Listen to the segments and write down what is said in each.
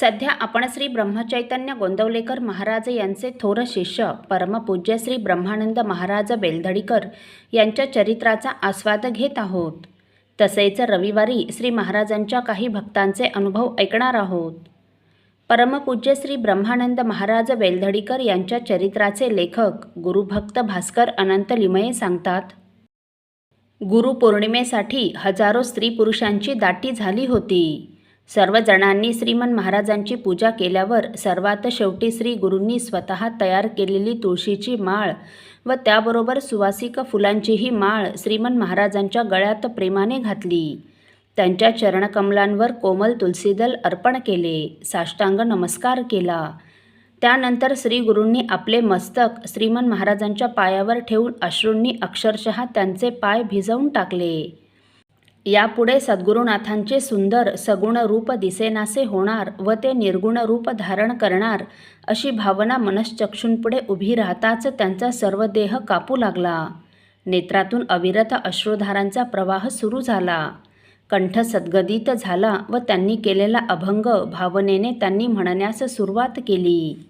सध्या आपण श्री ब्रह्मचैतन्य गोंदवलेकर महाराज यांचे थोर शिष्य परमपूज्य श्री ब्रह्मानंद महाराज बेलधडीकर यांच्या चरित्राचा आस्वाद घेत आहोत. तसेच रविवारी श्री महाराजांच्या काही भक्तांचे अनुभव ऐकणार आहोत. परमपूज्य श्री ब्रह्मानंद महाराज बेलधडीकर यांच्या चरित्राचे लेखक गुरुभक्त भास्कर अनंत लिमये सांगतात गुरुपौर्णिमेसाठी हजारो स्त्री पुरुषांची दाटी झाली होती. सर्वजणांनी श्रीमन महाराजांची पूजा केल्यावर सर्वात शेवटी श्री गुरूंनी स्वतः तयार केलेली तुळशीची माळ व त्याबरोबर सुवासिक फुलांचीही माळ श्रीमन महाराजांच्या गळ्यात प्रेमाने घातली. त्यांच्या चरणकमलांवर कोमल तुलसीदल अर्पण केले. साष्टांग नमस्कार केला. त्यानंतर श्री गुरूंनी आपले मस्तक श्रीमन महाराजांच्या पायावर ठेवून अश्रूंनी अक्षरशः त्यांचे पाय भिजवून टाकले. यापुढे सद्गुरुनाथांचे सुंदर सगुण रूप दिसेनासे होणार व ते निर्गुण रूप धारण करणार अशी भावना मनश्चक्षूंपुढे उभी राहताच त्यांचा सर्व देह कापू लागला. नेत्रातून अविरत अश्रुधारांचा प्रवाह सुरू झाला. कंठ सद्गदित झाला व त्यांनी केलेला अभंग भावनेने त्यांनी म्हणण्यास सुरुवात केली.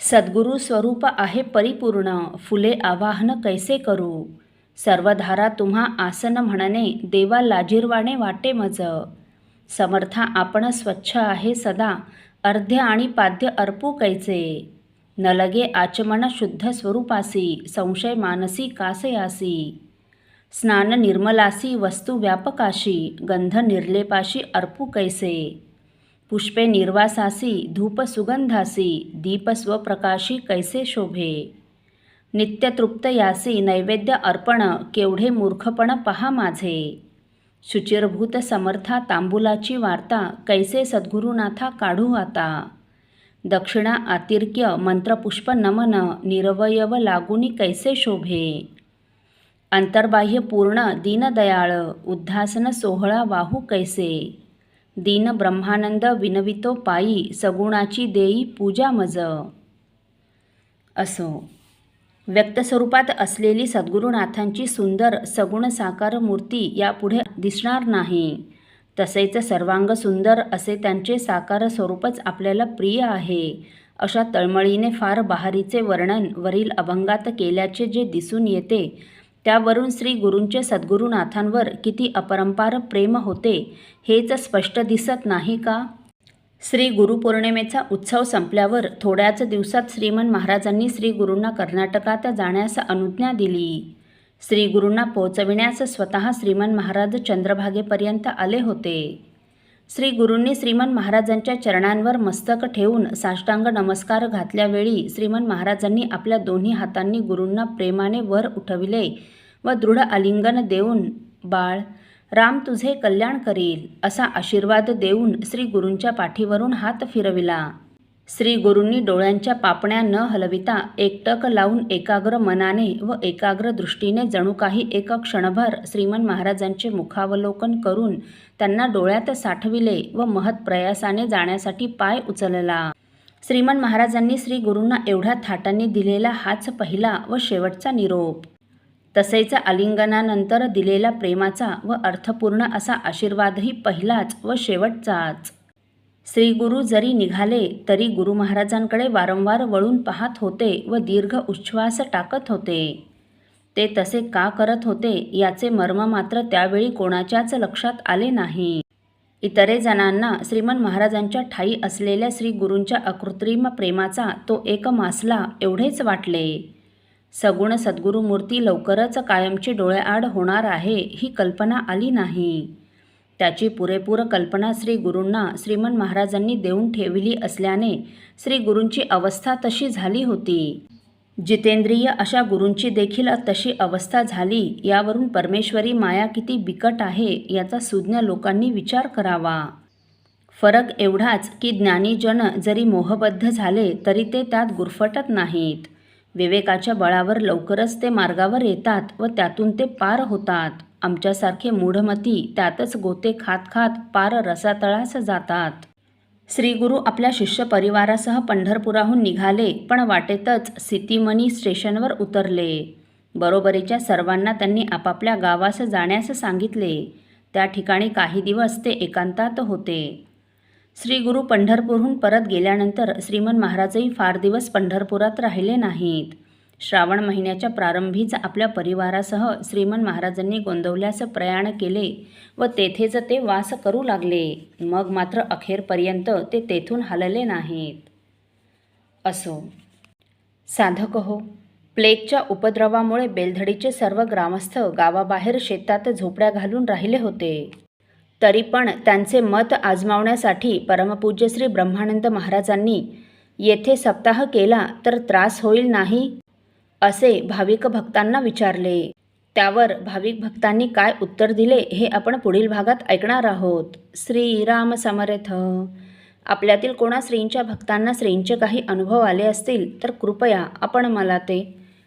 सद्गुरु स्वरूप आहे परिपूर्ण फुले आवाहन कैसे करू? सर्वधारा तुम्हा आसन म्हणणे देवा लाजीरवाणे वाटे मज. समर्था आपण स्वच्छ आहे सदा अर्ध्य आणि पाद्य अर्पू कैचे. न लगे आचमन शुद्ध स्वरूपासी संशय मानसी कासयासी. स्नान निर्मलासी वस्तू व्यापकाशी गंध निर्लेपाशी अर्पू कैसे. पुष्पे निर्वासासी धूप सुगंधासी दीप स्वप्रकाशी कैसे शोभे. नित्यतृप्त यासी नैवेद्य अर्पण केवढे मूर्खपण पहा माझे. शुचिरभूत समर्था तांबुलाची वार्ता कैसे सद्गुरुनाथा काढू आता. दक्षिणा आतिर्क्य मंत्रपुष्प नमन निरवयव लागुनी कैसे शोभे. अंतर्बाह्य पूर्ण दीनदयाळ उद्धासन सोहळा वाहू कैसे. दीन ब्रह्मानंद विनवितो पायी सगुणाची देई पूजा मज. असो. व्यक्तस्वरूपात असलेली सद्गुरुनाथांची सुंदर सगुण साकार मूर्ती यापुढे दिसणार नाही. तसेच सर्वांग सुंदर असे त्यांचे साकार स्वरूपच आपल्याला प्रिय आहे. अशा तळमळीने फार बहारीचे वर्णन वरील अभंगात केल्याचे जे दिसून येते त्यावरून श्री गुरूंचे सद्गुरुनाथांवर किती अपरंपार प्रेम होते हेच स्पष्ट दिसत नाही का? श्री गुरुपौर्णिमेचा उत्सव संपल्यावर थोड्याच दिवसात श्रीमन महाराजांनी श्री गुरूंना कर्नाटकात जाण्यास अनुज्ञा दिली. श्री गुरूंना पोहोचविण्यास स्वतः श्रीमन महाराज चंद्रभागेपर्यंत आले होते. श्री गुरूंनी श्रीमन महाराजांच्या चरणांवर मस्तक ठेवून साष्टांग नमस्कार घातल्यावेळी श्रीमन महाराजांनी आपल्या दोन्ही हातांनी गुरूंना प्रेमाने वर उठविले व दृढ आलिंगन देऊन बाळ राम तुझे कल्याण करील असा आशीर्वाद देऊन श्री गुरूंच्या पाठीवरून हात फिरविला. श्री गुरूंनी डोळ्यांच्या पापण्या न हलविता एकटक लावून एकाग्र मनाने व एकाग्र दृष्टीने जणू काही एक क्षणभर श्रीमन महाराजांचे मुखावलोकन करून त्यांना डोळ्यात साठविले व महत प्रयासाने जाण्यासाठी पाय उचलला. श्रीमन महाराजांनी श्री गुरूंना एवढ्या थाटांनी दिलेला हाच पहिला व शेवटचा निरोप. तसेच आलिंगनानंतर दिलेला प्रेमाचा व अर्थपूर्ण असा आशीर्वादही पहिलाच व शेवटचाच. श्री गुरु जरी निघाले तरी गुरु महाराजांकडे वारंवार वळून पाहत होते व दीर्घ उच्छ्वास टाकत होते. ते तसे का करत होते याचे मर्म मात्र त्यावेळी कोणाच्याच लक्षात आले नाही. इतरे जणांना श्रीमन महाराजांच्या ठाई असलेल्या श्री गुरूंच्या अकृत्रिम प्रेमाचा तो एक मासला एवढेच वाटले. सगुण सद्गुरुमूर्ती लवकरच कायमची डोळ्याआड होणार आहे ही कल्पना आली नाही. त्याची पुरेपूर कल्पना श्री गुरूंना श्रीमन महाराजांनी देऊन ठेवली असल्याने श्री गुरूंची अवस्था तशी झाली होती. जितेंद्रिय अशा गुरूंची देखील तशी अवस्था झाली यावरून परमेश्वरी माया किती बिकट आहे याचा सुज्ञ लोकांनी विचार करावा. फरक एवढाच की ज्ञानीजन जरी मोहबद्ध झाले तरी ते त्यात गुरफटत नाहीत. विवेकाच्या बळावर लवकरच ते मार्गावर येतात व त्यातून ते पार होतात. आमच्यासारखे मूढमती त्यातच गोते खात खात पार रसातळास जातात. श्रीगुरु आपल्या शिष्य परिवारासह पंढरपुराहून निघाले पण वाटेतच सितीमणी स्टेशनवर उतरले. बरोबरीच्या सर्वांना त्यांनी आपापल्या गावास जाण्यास सांगितले. त्या ठिकाणी काही दिवस ते एकांतात होते. श्री गुरु पंढरपूरहून परत गेल्यानंतर श्रीमन महाराजही फार दिवस पंढरपुरात राहिले नाहीत. श्रावण महिन्याच्या प्रारंभीच आपल्या परिवारासह श्रीमन महाराजांनी गोंदवल्यास प्रयाण केले व तेथेच ते वास करू लागले. मग मात्र अखेरपर्यंत ते तेथून हलले नाहीत. असो. साधक हो. प्लेगच्या उपद्रवामुळे बेलधडीचे सर्व ग्रामस्थ गावाबाहेर शेतात झोपड्या घालून राहिले होते. तरी पण त्यांचे मत आजमावण्यासाठी परमपूज्य श्री ब्रह्मानंद महाराजांनी येथे सप्ताह केला तर त्रास होईल नाही? असे भाविक भक्तांना विचारले. त्यावर भाविक भक्तांनी काय उत्तर दिले हे आपण पुढील भागात ऐकणार आहोत. श्रीराम समर्थ. आपल्यातील कोणा श्रींच्या भक्तांना श्रींचे काही अनुभव आले असतील तर कृपया आपण मला ते